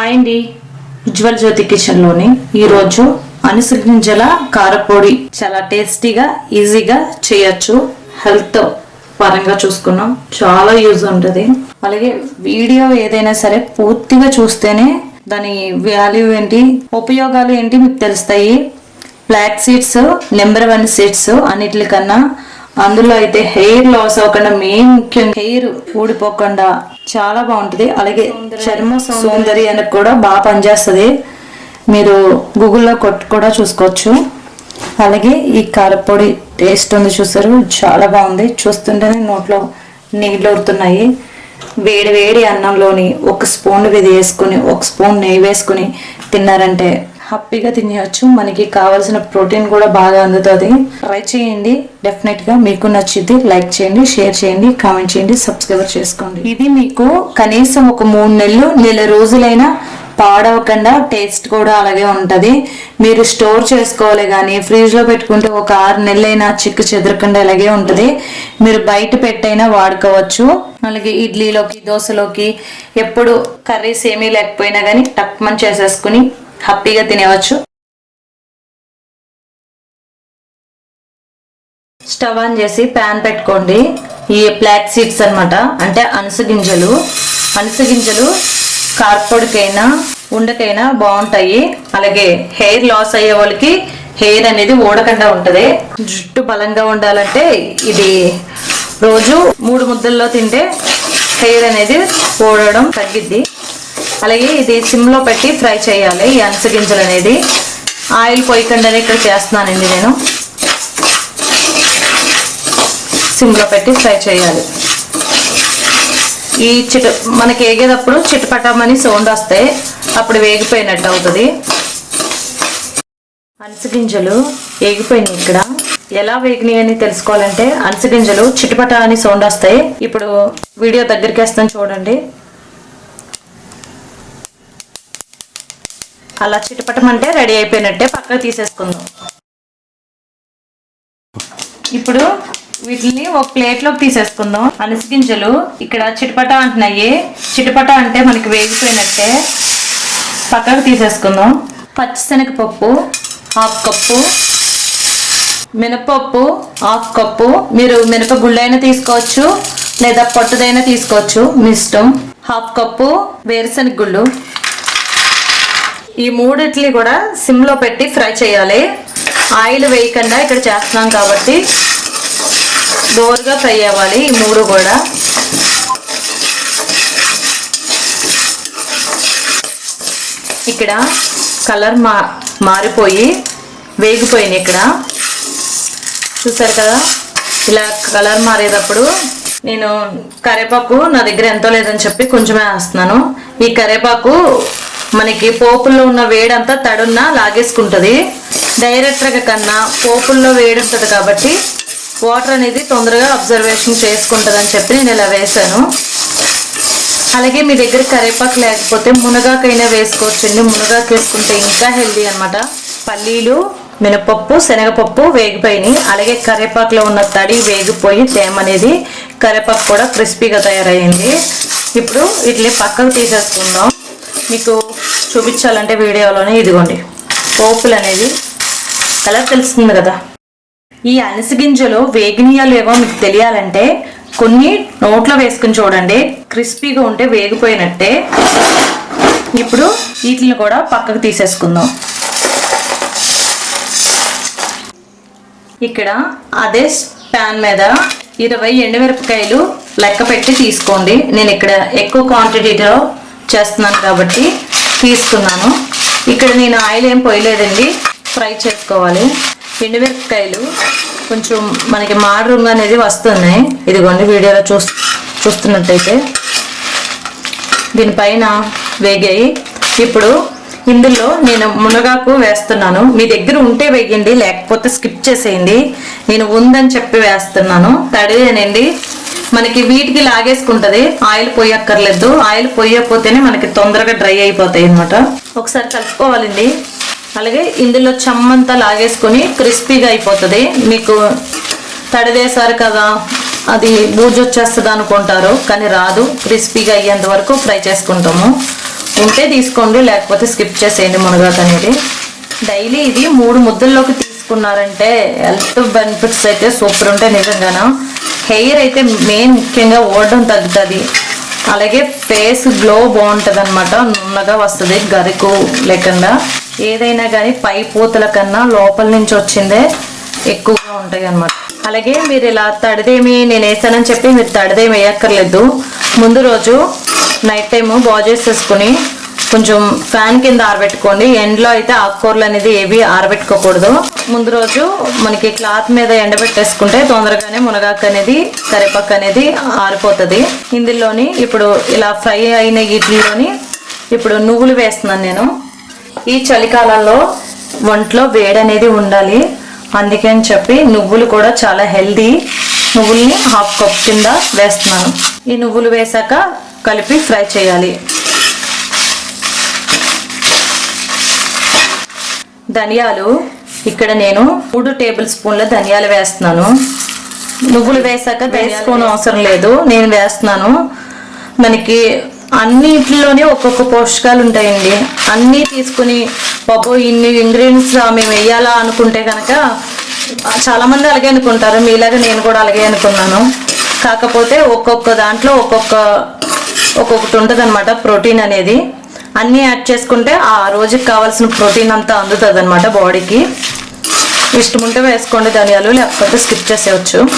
Hi అండి. ఉజ్వల్ జ్యోతి కిచెన్లోని ఈరోజు అనిస కారపొడి. చాలా టేస్టీగా ఈజీగా చేయొచ్చు. హెల్త్ పరంగా చూసుకున్నాం. చాలా యూజ్ ఉంటుంది. అలాగే వీడియో ఏదైనా సరే పూర్తిగా చూస్తేనే దాని వాల్యూ ఏంటి ఉపయోగాలు ఏంటి మీకు తెలుస్తాయి. Flax seeds number one seeds అన్నిటికన్నా అందులో అయితే హెయిర్ లాస్ అవ్వకుండా మెయిన్ ముఖ్యం హెయిర్ ఊడిపోకుండా చాలా బాగుంటుంది. అలాగే చర్మ సౌందర్యానికి కూడా బాగా పనిచేస్తుంది. మీరు గూగుల్లో కొట్టు కూడా చూసుకోవచ్చు. అలాగే ఈ కారపొడి టేస్ట్ ఉంది చూసారు చాలా బాగుంది. చూస్తుంటేనే నోట్లో నీళ్ళు ఊరుతున్నాయి. వేడి వేడి అన్నంలోని ఒక స్పూన్ ఇది వేసుకుని ఒక స్పూన్ నెయ్యి వేసుకుని తిన్నారంటే హ్యాపీగా తినేయచ్చు. మనకి కావాల్సిన ప్రోటీన్ కూడా బాగా అందుతుంది. ట్రై చేయండి. డెఫినెట్గా మీకు నచ్చితే లైక్ చేయండి షేర్ చేయండి కామెంట్ చేయండి సబ్స్క్రైబ్ చేసుకోండి. ఇది మీకు కనీసం ఒక మూడు నెలలు నెల రోజులైనా పాడవకుండా టేస్ట్ కూడా అలాగే ఉంటది. మీరు స్టోర్ చేసుకోవాలి కానీ ఫ్రిడ్జ్లో పెట్టుకుంటే ఒక ఆరు నెలలైనా చిక్కు చెదరకుండా అలాగే ఉంటది. మీరు బయట పెట్టైనా వాడుకోవచ్చు. అలాగే ఇడ్లీలోకి దోశలోకి ఎప్పుడు కర్రీస్ ఏమీ లేకపోయినా కానీ టక్మన్ చేసేసుకుని హ్యాపీగా తినేవచ్చు. స్టవ్ ఆన్ చేసి ప్యాన్ పెట్టుకోండి. ఈ ఫ్లాక్ సీడ్స్ అనమాట అంటే అనస గింజలు. అనస గింజలు కార్పొడికైనా ఉండకైనా బాగుంటాయి. అలాగే హెయిర్ లాస్ అయ్యే వాళ్ళకి హెయిర్ అనేది ఊడకుండా ఉంటుంది. జుట్టు బలంగా ఉండాలంటే ఇది రోజు మూడు ముద్దల్లో తింటే హెయిర్ అనేది ఊడడం తగ్గిద్ది. అలాగే ఇది సిమ్లో పెట్టి ఫ్రై చేయాలి. ఈ అనస గింజలు అనేది. ఆయిల్ పోయకుండానే ఇక్కడ చేస్తున్నానండి నేను. సిమ్లో పెట్టి ఫ్రై చేయాలి. ఈ చిట మనకి వేగేటప్పుడు చిటపటమని సౌండ్ వస్తాయి అప్పుడు వేగిపోయినట్టు అవుతుంది. అనసగింజలు వేగిపోయినాయి ఇక్కడ. ఎలా వేగినాయి అని తెలుసుకోవాలంటే అనసగింజలు చిటపట అని సౌండ్ వస్తాయి ఇప్పుడు వీడియో దగ్గరికి వేస్తాను చూడండి. అలా చిటపటమంటే రెడీ అయిపోయినట్టే పక్కకు తీసేసుకుందాం. ఇప్పుడు వీటిని ఒక ప్లేట్లోకి తీసేసుకుందాం. అలసి గింజలు ఇక్కడ చిటపట అంటున్నాయి. చిటపట అంటే మనకి వేగిపోయినట్టే పక్కకు తీసేసుకుందాం. పచ్చిశనగపప్పు హాఫ్ కప్పు మినపప్పు హాఫ్ కప్పు. మీరు మినప గుళ్ళైనా తీసుకోవచ్చు లేదా పొట్టుదైనా తీసుకోవచ్చు మీ ఇష్టం. హాఫ్ కప్పు వేరుశనగ గుళ్ళు ఈ మూడిట్ని కూడా సిమ్లో పెట్టి ఫ్రై చేయాలి. ఆయిల్ వేయకుండా ఇక్కడ చేస్తున్నాం కాబట్టి దోరగా ఫ్రై అవ్వాలి ఈ మూడు కూడా. ఇక్కడ కలర్ మా మారిపోయి వేగిపోయింది ఇక్కడ. చూసారు కదా? ఇలా కలర్ మారేటప్పుడు నేను కరేపాకు నా దగ్గర ఎంతో లేదని చెప్పి కొంచెమే వేస్తున్నాను. ఈ కరేపాకు మనకి పోపుల్లో ఉన్న వేడంతా తడున్న లాగేసుకుంటుంది. డైరెక్ట్గా కన్నా పోపుల్లో వేడి ఉంటుంది కాబట్టి వాటర్ అనేది తొందరగా అబ్జర్వేషన్ చేసుకుంటుంది చెప్పి నేను ఇలా వేసాను అలాగే మీ దగ్గర కరేపాకు లేకపోతే మునగాకైనా వేసుకోవచ్చండి మునగాకు వేసుకుంటే ఇంకా హెల్దీ అన్నమాట. పల్లీలు మినపప్పు శనగపప్పు వేగిపోయినాయి. అలాగే కరేపాకులో ఉన్న తడి వేగిపోయి తేమ అనేది కరేపాకు కూడా క్రిస్పీగా తయారైంది. ఇప్పుడు వీటిని పక్కకు తీసేసుకుందాం. మీకు చూపించాలంటే వీడియోలోనే ఇదిగోండి. పోపులు అనేది కలర్ తెలుస్తుంది కదా? ఈ అలసి గింజలు వేగినాయో లేవో మీకు తెలియాలంటే కొన్ని నోట్లో వేసుకుని చూడండి. క్రిస్పీగా ఉంటే వేగిపోయినట్టే. ఇప్పుడు వీటిని కూడా పక్కకు తీసేసుకుందాం. ఇక్కడ అదే ప్యాన్ మీద ఇరవై ఎండుమిరపకాయలు లెక్క పెట్టి తీసుకోండి. నేను ఇక్కడ ఎక్కువ క్వాంటిటీలో చేస్తున్నాను కాబట్టి తీసుకున్నాను ఇక్కడ నేను ఆయిల్ ఏం పోయలేదండి. ఫ్రై చేసుకోవాలి. ఎండుమిరపకాయలు కొంచెం మనకి మాడరుంగ్ అనేది వస్తున్నాయి. ఇదిగోండి వీడియోలో చూ చూస్తున్నట్టయితే. దీనిపైన వేగాయి. ఇప్పుడు ఇందులో నేను మునగాకు వేస్తున్నాను. మీ దగ్గర ఉంటే వేయండి లేకపోతే స్కిప్ చేసేయండి. నేను ఉందని చెప్పి వేస్తున్నాను. తడిదేనండి మనకి వీటికి లాగేసుకుంటది. ఆయిల్ పోయక్కర్లేదు. ఆయిల్ పోయకపోతేనే మనకి తొందరగా డ్రై అయిపోతాయి అనమాట ఒకసారి కలుపుకోవాలండి. అలాగే ఇందులో చమ్మంతా లాగేసుకొని క్రిస్పీగా అయిపోతుంది. మీకు తడిదేశారు కదా అది బూజు వచ్చేస్తుంది అనుకుంటారు కానీ రాదు. క్రిస్పీగా అయ్యేంత వరకు ఫ్రై చేసుకుంటాము. ఉంటే తీసుకోండి లేకపోతే స్కిప్ చేసేయండి మునగాకు అనేది. డైలీ ఇది మూడు ముద్దల్లోకి తీసుకున్నారంటే హెల్త్ బెనిఫిట్స్ అయితే సూపర్ ఉంటాయి నిజంగానా. హెయిర్ అయితే మెయిన్ ముఖ్యంగా ఓడడం తగ్గుతుంది. అలాగే ఫేస్ గ్లో బాగుంటుంది అనమాట నున్నగా వస్తుంది గరికు లేకుండా. ఏదైనా కానీ పై పూతల కన్నా లోపల నుంచి వచ్చిందే ఎక్కువగా ఉంటాయి అనమాట అలాగే మీరు ఇలా తడిదేమి నేను వేసానని చెప్పి మీరు తడిదేమి వేయక్కర్లేదు. ముందు రోజు నైట్ టైము బాగు చేసేసుకుని కొంచెం ఫ్యాన్ కింద ఆరబెట్టుకోండి. ఎండలో అయితే ఆకుకూరలు అనేది ఏవి ఆరబెట్టుకోకూడదు. ముందు రోజు మనకి క్లాత్ మీద ఎండబెట్టేసుకుంటే తొందరగానే మునగాకు అనేది కరివేపాకు అనేది ఆరిపోతుంది. ఇందులోని ఇప్పుడు ఇలా ఫ్రై అయిన వీటిలోని ఇప్పుడు నువ్వులు వేస్తున్నాను నేను. ఈ చలికాలంలో ఒంట్లో వేడి అనేది ఉండాలి. అందుకని చెప్పి నువ్వులు కూడా చాలా హెల్దీ నువ్వుల్ని హాఫ్ కప్ కింద వేస్తున్నాను. ఈ నువ్వులు వేసాక కలిపి ఫ్రై చేయాలి. ధనియాలు ఇక్కడ నేను మూడు టేబుల్ స్పూన్ల ధనియాలు వేస్తున్నాను. నువ్వులు వేసాక వేసుకోవడం అవసరం లేదు నేను వేస్తున్నాను. మనకి అన్నిటిలోనే ఒక్కొక్క పోషకాలు ఉంటాయండి. అన్నీ తీసుకుని బాబో ఇన్ని ఇంగ్రీడియంట్స్ మేము వేయాలా అనుకుంటే కనుక చాలామంది అలాగే అనుకుంటారు. మీలాగా నేను కూడా అలాగే అనుకున్నాను. కాకపోతే ఒక్కొక్క దాంట్లో ఒక్కొక్క ఒక్కొక్కటి ఉంటుంది అనమాట ప్రోటీన్ అనేది. అన్నీ యాడ్ చేసుకుంటే ఆ రోజుకి కావాల్సిన ప్రోటీన్ అంతా అందుతుంది అనమాట బాడీకి. ఇష్టం ఉంటే వేసుకోండి ధనియాలు లేకపోతే స్కిప్ చేసేయచ్చు.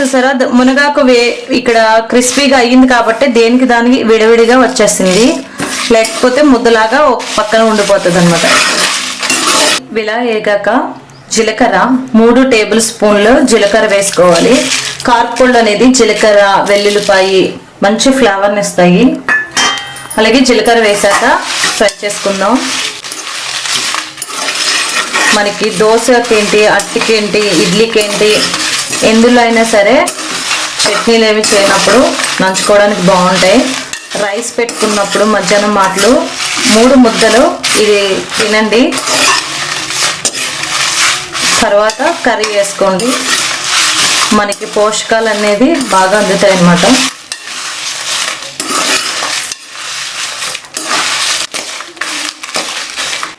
చూసారా? ద- మునగాకు వే ఇక్కడ క్రిస్పీగా అయ్యింది కాబట్టి దేనికి దానికి విడివిడిగా వచ్చేసింది. లేకపోతే ముద్దలాగా ఒక పక్కన ఉండిపోతుంది అనమాట ఇలా వేగాక జీలకర్ర మూడు టేబుల్ స్పూన్లు జీలకర్ర వేసుకోవాలి. కార్పొళ్ళు అనేది జీలకర్ర వెల్లుల్లిపాయి మంచి ఫ్లేవర్ని ఇస్తాయి అలాగే జీలకర్ర వేసాక ఫ్రై చేసుకుందాం. మనకి దోశకేంటి అట్టికేంటి ఇడ్లీకేంటి ఎందులో అయినా సరే చట్నీలు ఏమి చేయనప్పుడు నంచుకోవడానికి బాగుంటాయి. రైస్ పెట్టుకున్నప్పుడు మధ్యాహ్నం మాటలు మూడు ముద్దలు ఇది తినండి. తర్వాత కర్రీ వేసుకోండి. మనకి పోషకాలు అనేది బాగా అందుతాయి అన్నమాట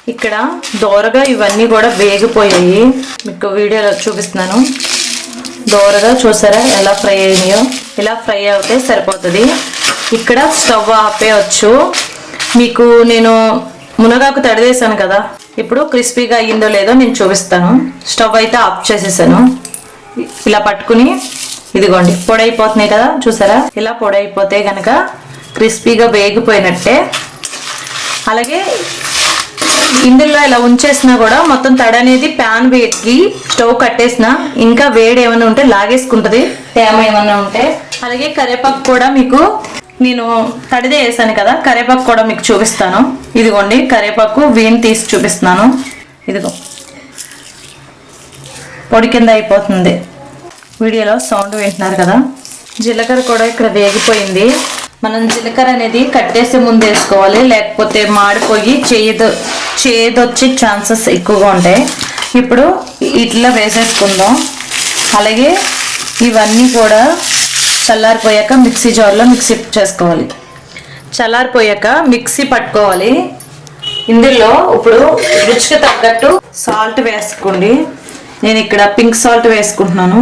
ఇక్కడ దోరగా ఇవన్నీ కూడా వేగిపోయాయి. మీకు వీడియోలో చూపిస్తున్నాను. దోరగా చూసారా? ఎలా ఫ్రై అయినాయో? ఇలా ఫ్రై అవుతే సరిపోతుంది. ఇక్కడ స్టవ్ ఆపేయచ్చు. మీకు నేను మునగాకు తడిదేశాను కదా. ఇప్పుడు క్రిస్పీగా అయ్యిందో లేదో నేను చూపిస్తాను. స్టవ్ అయితే ఆఫ్ చేసేసాను. ఇలా పట్టుకుని ఇదిగోండి పొడి అయిపోతున్నాయి కదా చూసారా? ఇలా పొడి అయిపోతే కనుక క్రిస్పీగా వేగిపోయినట్టే. అలాగే ఇందులో ఇలా ఉంచేసినా కూడా మొత్తం తడి అనేది ప్యాన్ వేడికి స్టవ్ కట్టేసిన ఇంకా వేడి ఏమైనా ఉంటే లాగేసుకుంటది. తేమ ఏమైనా ఉంటే. అలాగే కరివేపాకు కూడా మీకు నేను తడిదే వేసాను కదా కరేపాకు కూడా మీకు చూపిస్తాను. ఇదిగోండి కరివేపాకు వీన్ తీసి చూపిస్తున్నాను. ఇదిగో. పొడి కింద అయిపోతుంది. వీడియోలో సౌండ్ వింటున్నారు కదా. జీలకర్ర కూడా ఇక్కడ వేగిపోయింది. మనం జీలకర్ర అనేది కట్టేసే ముందు వేసుకోవాలి. లేకపోతే మాడిపోయి చేదు చేదొచ్చే ఛాన్సెస్ ఎక్కువగా ఉంటాయి. ఇప్పుడు ఇట్లా వేసేసుకుందాం. అలాగే ఇవన్నీ కూడా చల్లారిపోయాక మిక్సీ జార్లో మిక్సీ చేసుకోవాలి. చల్లారిపోయాక మిక్సీ పట్టుకోవాలి. ఇందులో ఇప్పుడు రుచికి తగ్గట్టు సాల్ట్ వేసుకోండి. నేను ఇక్కడ పింక్ సాల్ట్ వేసుకుంటున్నాను.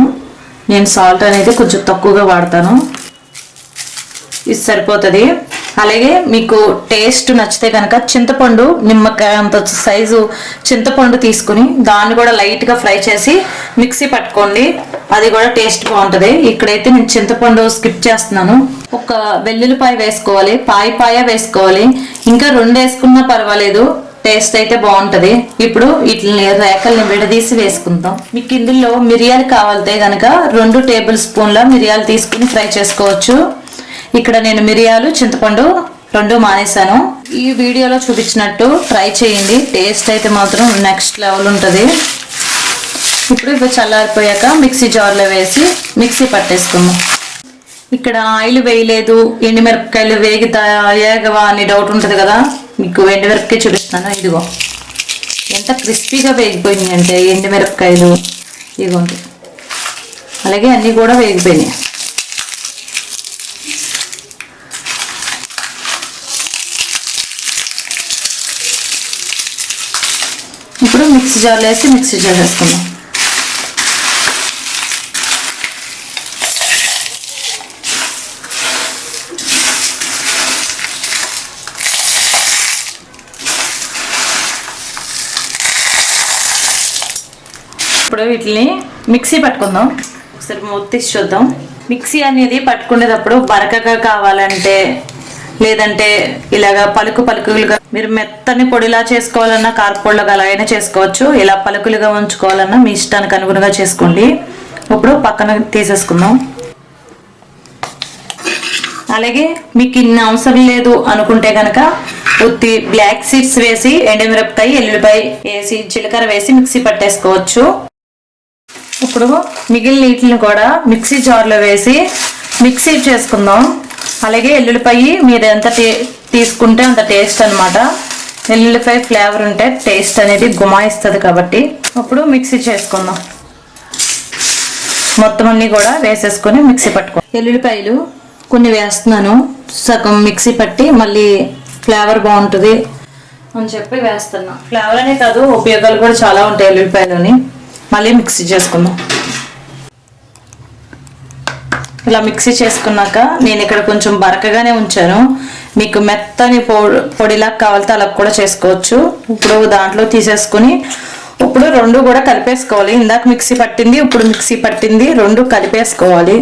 నేను సాల్ట్ అనేది కొంచెం తక్కువగా వాడతాను. ఇది సరిపోతుంది. అలాగే మీకు టేస్ట్ నచ్చితే కనుక చింతపండు నిమ్మకాయ అంత సైజు చింతపండు తీసుకుని దాన్ని కూడా లైట్గా ఫ్రై చేసి మిక్సీ పట్టుకోండి. అది కూడా టేస్ట్ బాగుంటుంది. ఇక్కడైతే నేను చింతపండు స్కిప్ చేస్తున్నాను. ఒక వెల్లుల్లిపాయ వేసుకోవాలి. పాయ పాయ వేసుకోవాలి. ఇంకా రెండు వేసుకున్నా పర్వాలేదు. టేస్ట్ అయితే బాగుంటుంది. ఇప్పుడు వీటిని రేకల్ని విడదీసి వేసుకుందాం. మీకు ఇందులో మిరియాలు కావాలితే కనుక రెండు టేబుల్ స్పూన్ల మిరియాలు తీసుకుని ఫ్రై చేసుకోవచ్చు. ఇక్కడ నేను మిరియాలు చింతపండు రెండు మానేశాను. ఈ వీడియోలో చూపించినట్టు ట్రై చేయండి. టేస్ట్ అయితే మాత్రం నెక్స్ట్ లెవెల్ ఉంటుంది. ఇప్పుడు ఇవి చల్లారిపోయాక మిక్సీ జార్లో వేసి మిక్సీ పట్టేసుకుందాం. ఇక్కడ ఆయిల్ వేయలేదు. ఎండుమిరపకాయలు వేగితా ఏగవా అని డౌట్ ఉంటుంది కదా? మీకు ఎండుమిరపకాయ చూపిస్తాను ఇదిగో. ఎంత క్రిస్పీగా వేగిపోయినాయి అంటే ఎండుమిరపకాయలు. ఇదిగోండి. అలాగే అన్నీ కూడా వేగిపోయినాయి. ఇప్పుడు మిక్సీ జార్లో వేసి మిక్సీ చేసేసుకుందాం ఇప్పుడు వీటిని మిక్సీ పట్టుకుందాం. ఒకసారి మూత తీసి చూద్దాం. మిక్సీ అనేది పట్టుకునేటప్పుడు బరకగా కావాలంటే లేదంటే ఇలాగా పలుకు పలుకులుగా మీరు మెత్తని పొడిలా చేసుకోవాలన్నా కారపొడిలాగా అలా అయినా చేసుకోవచ్చు. ఇలా పలుకులుగా ఉంచుకోవాలన్నా మీ ఇష్టానికి అనుగుణంగా చేసుకోండి. ఇప్పుడు పక్కన తీసేసుకుందాం. అలాగే మీకు ఇన్ని అవసరం లేదు అనుకుంటే కనుక ఉత్తి బ్లాక్ సీడ్స్ వేసి ఎండుమిరపకాయ ఎల్లుల్లిపాయ వేసి జీలకర్ర వేసి మిక్సీ పట్టేసుకోవచ్చు. ఇప్పుడు మిగిలిన నీటిని కూడా మిక్సీ జార్లో వేసి మిక్సీ చేసుకుందాం. అలాగే ఎల్లుల్లిపాయ మీరు ఎంత టే తీసుకుంటే అంత టేస్ట్ అనమాట ఎల్లుల్లిపాయ ఫ్లేవర్ ఉంటే టేస్ట్ అనేది గుమాయిస్తుంది కాబట్టి. ఇప్పుడు మిక్సీ చేసుకుందాం. మొత్తం అన్ని కూడా వేసేసుకొని మిక్సీ పట్టుకో ఎల్లుల్లిపాయలు కొన్ని వేస్తున్నాను. సగం మిక్సీ పట్టి మళ్ళీ ఫ్లేవర్ బాగుంటుంది అని చెప్పి వేస్తున్నా. ఫ్లేవర్ అనే కాదు ఉపయోగాలు కూడా చాలా ఉంటాయి ఎల్లుల్లిపాయలోని. మళ్ళీ మిక్సీ చేసుకుందాం. ఇలా మిక్సీ చేసుకున్నాక నేను ఇక్కడ కొంచెం బరకగానే ఉంచాను. మీకు మెత్తని పొడి పొడిలా కావాలితే అలా కూడా చేసుకోవచ్చు. ఇప్పుడు దాంట్లో తీసేసుకుని ఇప్పుడు రెండు కూడా కలిపేసుకోవాలి. ఇందాక మిక్సీ పట్టింది ఇప్పుడు మిక్సీ పట్టింది రెండు కలిపేసుకోవాలి.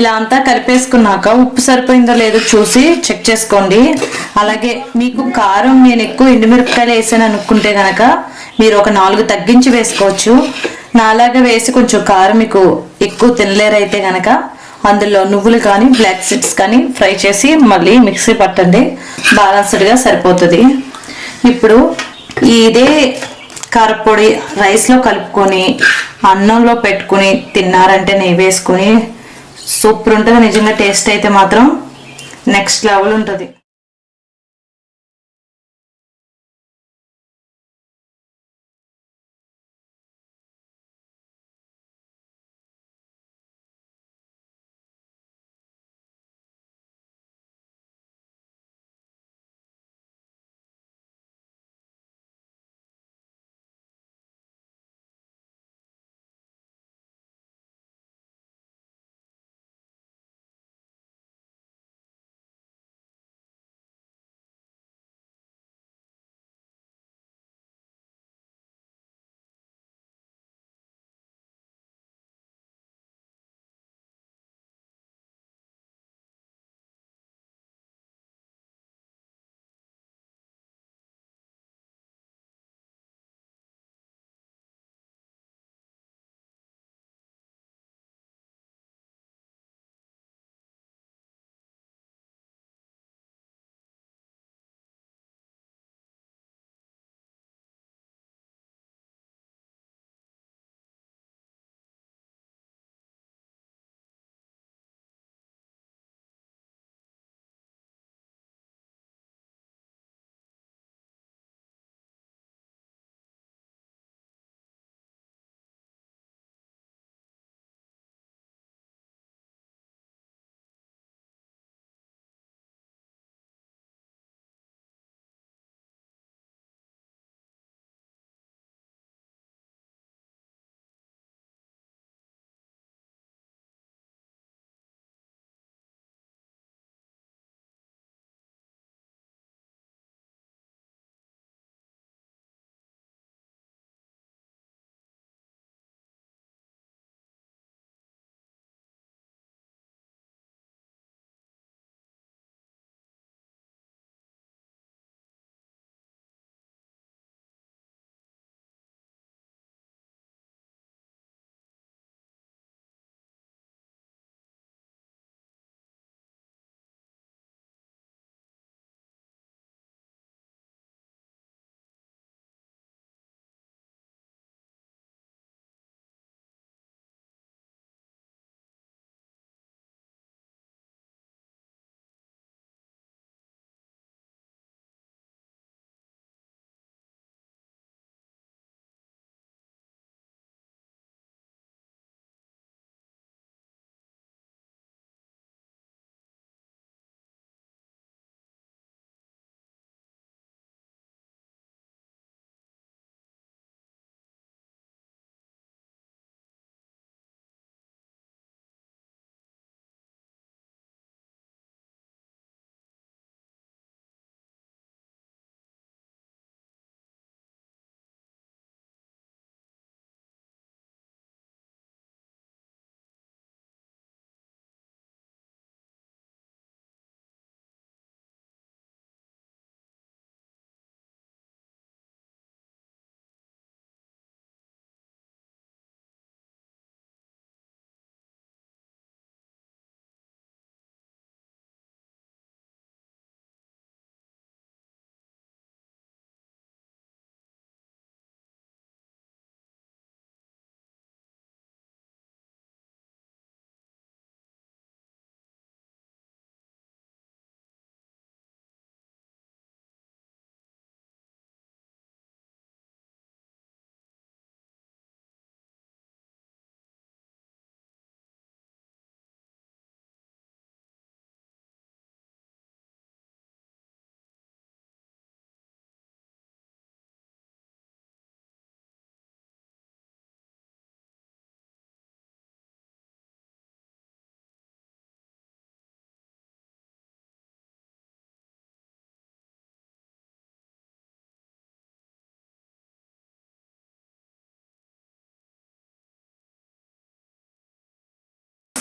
ఇలా అంతా కలిపేసుకున్నాక ఉప్పు సరిపోయిందో లేదో చూసి చెక్ చేసుకోండి. అలాగే మీకు కారం నేను ఎక్కువ ఎండుమిరపకాయలు వేసాను అనుకుంటే కనుక మీరు ఒక నాలుగు తగ్గించి వేసుకోవచ్చు. నాలాగా వేసి కొంచెం కారం మీకు ఎక్కువ తినలేరైతే గనక అందులో నువ్వులు కానీ బ్లాక్ సీడ్స్ కానీ ఫ్రై చేసి మళ్ళీ మిక్సీ పట్టండి. బ్యాలన్స్డ్గా సరిపోతుంది. ఇప్పుడు ఇదే కారపొడి రైస్లో కలుపుకొని అన్నంలో పెట్టుకుని తిన్నారంటే నెయ్యి వేసుకొని సూపర్ ఉంటుంది. నిజంగా టేస్ట్ అయితే మాత్రం నెక్స్ట్ లెవెల్ ఉంటుంది.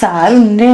సార్ ఉండే